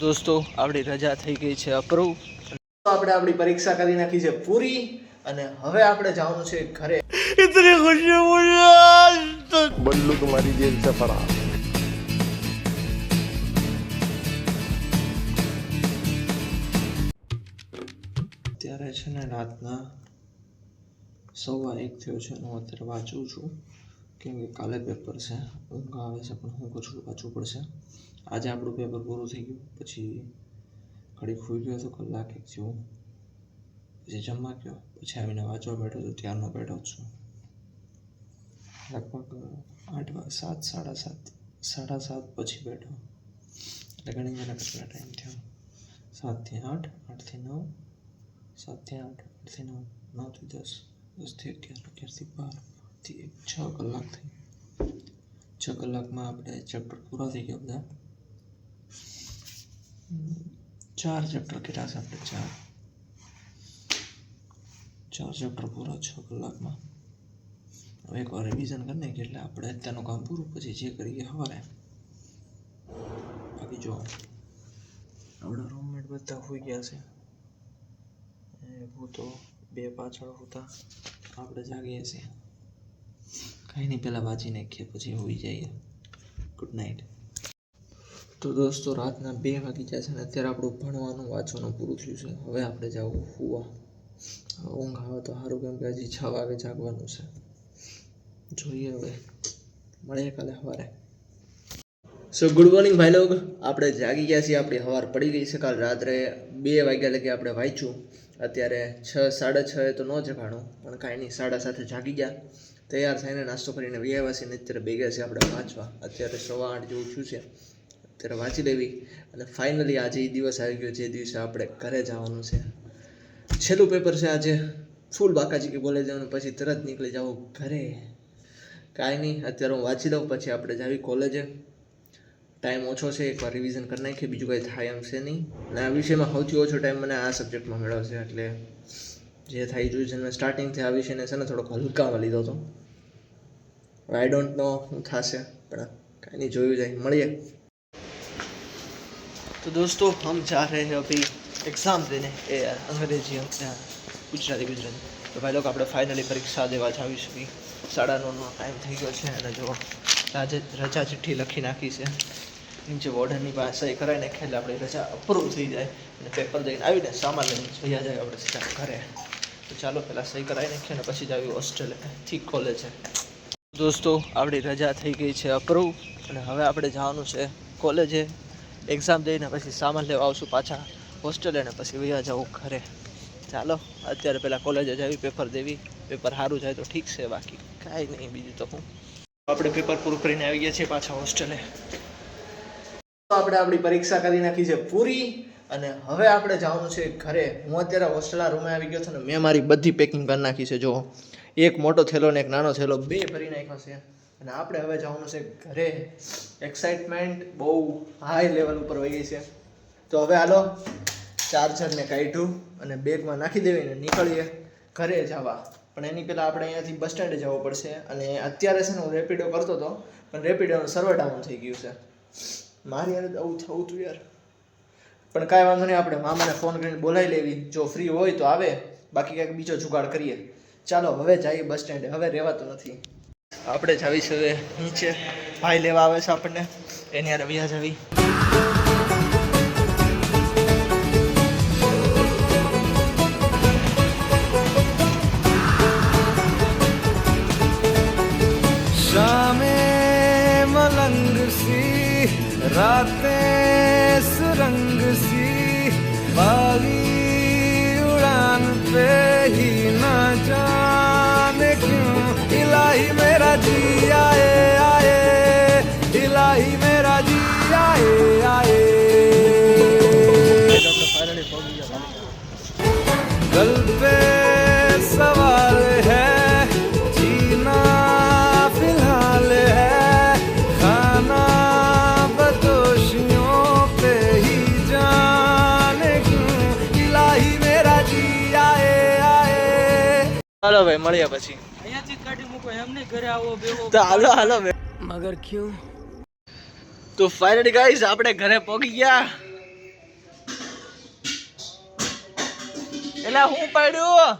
દોસ્તો આપણી રજા થઈ ગઈ છે અપ્રૂવ. આપણે આપણી પરીક્ષા કરી નાખી છે પૂરી અને હવે આપણે જવાનું છે ઘરે. ઇતની ખુશી મુજે બલ્લુ તમારી જેલ સે ફરા અત્યારે છે ને રાતના સવા એક થયો છે હું અત્યારે વાંચું છું. કેમ કે કાલે પેપર છે. ઊંઘ આવે છે પણ હું કરશું વાંચવું પડશે. આજે આપણું પેપર પૂરું થઈ ગયું. પછી ઘડી ખુઈ ગયો હતો કલાક એક જેવું. પછી જમવા ગયો. પછી આવીને વાંચવા બેઠો તો ત્યારનો બેઠો છું. લગભગ આઠ સાત, સાડા સાત સાડા સાત પછી બેઠો. એટલે ઘણી મને કેટલા ટાઈમ થયો. સાતથી આઠ આઠથી નવ સાતથી આઠ આઠથી નવ નવથી દસ દસથી અગિયાર અગિયારથી બાર. એક છ કલાક થઈ. છ કલાકમાં આપણે ચેપ્ટર પૂરા થઈ ગયા બધા. ચાર ચેપ્ટર કેટલા છે આપણે, ચાર. ચાર ચેપ્ટર પૂરા, છ કલાકમાં. હવે એકવાર રિવિઝન કરી નાખીએ એટલે આપણે અત્યારનું કામ પૂરું, પછી જે કરીએ સવારે. બાકી જો, આપણા રૂમમેટ બધા હોઈ ગયા છે. એ તો બે પાછળ હતા, આપણે જાગીએ છીએ. કાંઈ નહીં પહેલાં વાંચી નાખીએ, પછી હોઈ જઈએ. ગુડ નાઇટ તો દોસ્તો, રાતના બે વાગી છે ને, અત્યારે આપણું ભણવાનું, વાંચવાનું પૂરું થયું છે. હવે આપણે જવું હુવા. ઊંઘ આવે તો સારું, કેમ કે હજી છ વાગે જાગવાનું છે. જોઈએ હવે. મળીએ કાલે સવારે. સો ગુડ મોર્નિંગ ભાઈ લોગ. આપણે જાગી ગયા છીએ, આપણી સવાર પડી ગઈ છે. કાલ રાત્રે બે વાગ્યા લગી આપણે વાંચ્યું. અત્યારે છ, સાડા છ એ તો ન જગાણો પણ કાંઈ નહીં, સાડા સાથે જાગી ગયા. તૈયાર થઈને નાસ્તો કરીને ને અત્યારે ભેગા છે આપણે વાંચવા. અત્યારે સવા આઠ જેવું થયું છે. અત્યારે વાંચી લેવી. અને ફાઇનલી આજે એ દિવસ આવી ગયો, જે દિવસે આપણે ઘરે જવાનું છે. છેલ્લું પેપર છે આજે. ફૂલ બાકાજી કે બોલે જવાનું પછી તરત નીકળી જાવ ઘરે. કાંઈ નહીં, અત્યારે હું વાંચી લઉં, પછી આપણે જાવી કોલેજે ટાઈમ ઓછો છે એકવાર રિવિઝન કરી નાખીએ, બીજું કંઈ થાય એમ છે નહીં. અને આ વિષયમાં સૌથી ઓછો ટાઈમ મને આ સબ્જેક્ટમાં મળ્યો છે એટલે જે થાય જોયું છે. મેં સ્ટાર્ટિંગથી આ વિષયને છે ને થોડોક હલકામાં લીધો હતો. આઈ ડોન્ટ નો શું થશે, પણ કાંઈ નહીં, જોયું જાય. મળીએ. તો દોસ્તો, હમ જા રહે હે અભી એક્ઝામ દેને. એ અંગ્રેજી અભિયાન ગુજરાતી ગુજરાતી. તો ભાઈ લોકો, આપણે ફાઇનલી પરીક્ષા દેવા જ આવી સાડા નવનો ટાઈમ થઈ ગયો છે, અને જો આજે રજા ચિઠ્ઠી લખી નાખી છે. નીચે વોર્ડનની પાસે કરાવી નાખી એટલે આપણી રજા અપ્રૂવ થઈ જાય અને પેપર દઈને આવીને સામાન લઈને ભૈયા જાય આપણે સીધા ઘરે. તો ચાલો પહેલાં સહી કરાવી નાખીએ અને પછી જ આવી હોસ્ટેલે ઠીક કોલેજે દોસ્તો, આપણી રજા થઈ ગઈ છે અપ્રૂવ અને હવે આપણે જવાનું છે કોલેજે એક્ઝામ દઈને પછી સામાન લેવા આવશું પાછા હોસ્ટેલે અને પછી વૈયા જવું ઘરે. ચાલો, અત્યારે પહેલાં કોલેજે જવી પેપર દેવી. પેપર સારું જાય તો ઠીક છે, બાકી કાંઈ નહીં, બીજું તો હું. આપણે પેપર પૂરું કરીને આવી ગયા છીએ પાછા હોસ્ટેલે. આપણે આપણી પરીક્ષા કરી નાખી છે પૂરી. અને હવે આપણે જવાનું છે ઘરે. હું અત્યારે હોસ્ટેલના રૂમે આવી ગયો છું ને મેં મારી બધી પેકિંગ કરી નાખી છે જો એક મોટો થેલો ને એક નાનો થેલો, બે ભરી નાખ્યો છે. અને આપણે હવે જવાનું છે ઘરે. એક્સાઇટમેન્ટ બહુ હાઈ લેવલ ઉપર વહી ગઈ છે. તો હવે હાલો ચાર્જરને કાઢ્યું અને બેગમાં નાખી દેવી ને નીકળીએ ઘરે જવા. પણ એની પહેલાં આપણે અહીંયાથી બસ સ્ટેન્ડે જવું પડશે. અને અત્યારે છે ને હું રેપિડો કરતો હતો, પણ રેપિડોનું સર્વર ડાઉન થઈ ગયું છે. મારી હાલત આવું થવું હતું યાર. પણ કાંઈ વાંધો નહીં, આપણે મામાને ફોન કરીને બોલાવી લેવી. જો ફ્રી હોય તો આવે. બાકી કંઈક બીજો જુગાડ કરીએ. ચાલો, હવે જઈએ બસ સ્ટેન્ડે હવે રહેવાતું નથી. આપણે જાવી હવે નીચે. ભાઈ લેવા આવે છે આપણને. એની યાર વ્યા જાવી. સામે મલંગ સી रातें सुरंग सी बागी उड़ान पे ही ना जाने क्यों इलाही मेरा जी आए आए इलाही मेरा जी आए आए હાલો ભાઈ મળ્યા પછી. અહીંયાથી કાઢી મૂકો એમને ઘરે આવો બેવો તો હાલો હાલો મગર ક્યું? તો ફાઇનલી ગાઈસ આપણે ઘરે પહોંચી ગયા. એટલે હું પડ્યું?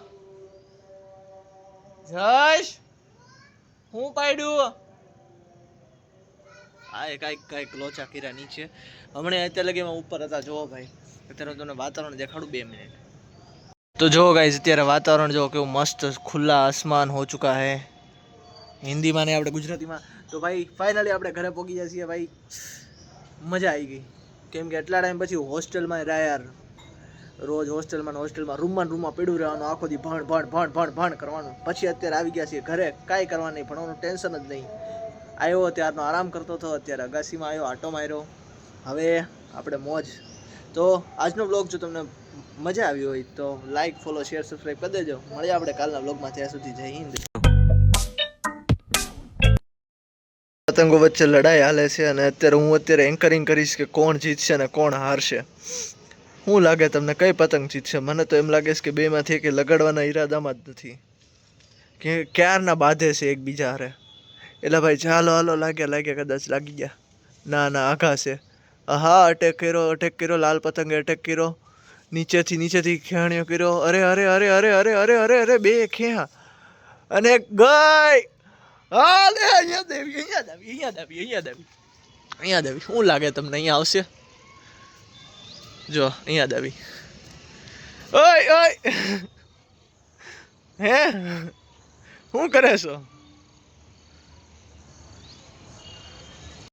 જશ હું પડ્યું? હા એ કાંઈક કંઈક લોચા કર્યા નીચે. હમણાં અત્યારે લગી ઉપર હતા જોવો ભાઈ. અત્યારે તમને વાતાવરણ દેખાડું બે મિનિટ. તો જુઓ ગાઈઝ અત્યારે વાતાવરણ જો કેવું મસ્ત ખુલ્લા આસમાન હો ચુકા હે. હિન્દીમાં ને આપણે ગુજરાતીમાં. તો ભાઈ ફાઇનલી આપણે ઘરે પહોંચી છીએ ભાઈ. મજા આવી ગઈ. કેમ કે એટલા ટાઈમ પછી હોસ્ટેલમાં રહ્યા રોજ હોસ્ટેલમાં હોસ્ટેલમાં રૂમમાં રૂમમાં પડ્યું રહેવાનું, આખો દી ભણ ભણ ભણ ભણ ભણ કરવાનું. પછી અત્યારે આવી ગયા છીએ ઘરે. કાંઈ કરવા નહીં, ભણવાનું ટેન્શન જ નહીં. આવ્યો ત્યારનો આરામ કરતો હતો, અત્યારે અગાસીમાં આવ્યો આટો માર્યો. હવે આપણે મોજ. તો આજનો બ્લોગ જો તમને મજા આવી હોય તો લાઈક ફોલો શેર સબસ્ક્રાઈબ કરી દેજો. મળીએ આપણે કાલના બ્લોગમાં ત્યાં સુધી જય હિન્દ. પતંગો વચ્ચે લડાઈ હાલે છે અને અત્યારે હું અત્યારે એન્કરિંગ કરીશ કે કોણ જીતશે અને કોણ હારશે. શું લાગે તમને કઈ પતંગ જીતશે? મને તો એમ લાગે છે કે બેમાંથી કે લગાડવાના ઈરાદામાં જ નથી. કે ક્યારના બાંધે છે એકબીજા હારે? એટલે ભાઈ, ચાલો, હાલો, લાગ્યા લાગ્યા, કદાચ લાગી ગયા. ના ના, આઘા છે. હા અટેક કર્યો અટેક કર્યો, લાલ પતંગે અટેક કર્યો. નીચેથી નીચેથી ખેણ્યો કર્યો, અરે અરે અરે અરે અરે અરે અરે અરે, બે ખેહા અને ગઈ હા લે અહીંયા દેવી અહીંયા દેવી અહીંયા દેવી અહીંયા દેવી અહીંયા દેવી શું લાગે તમને, અહીંયા આવશે? જો, અહીંયા દેવી ઓય ઓય. હે? શું કરે છો?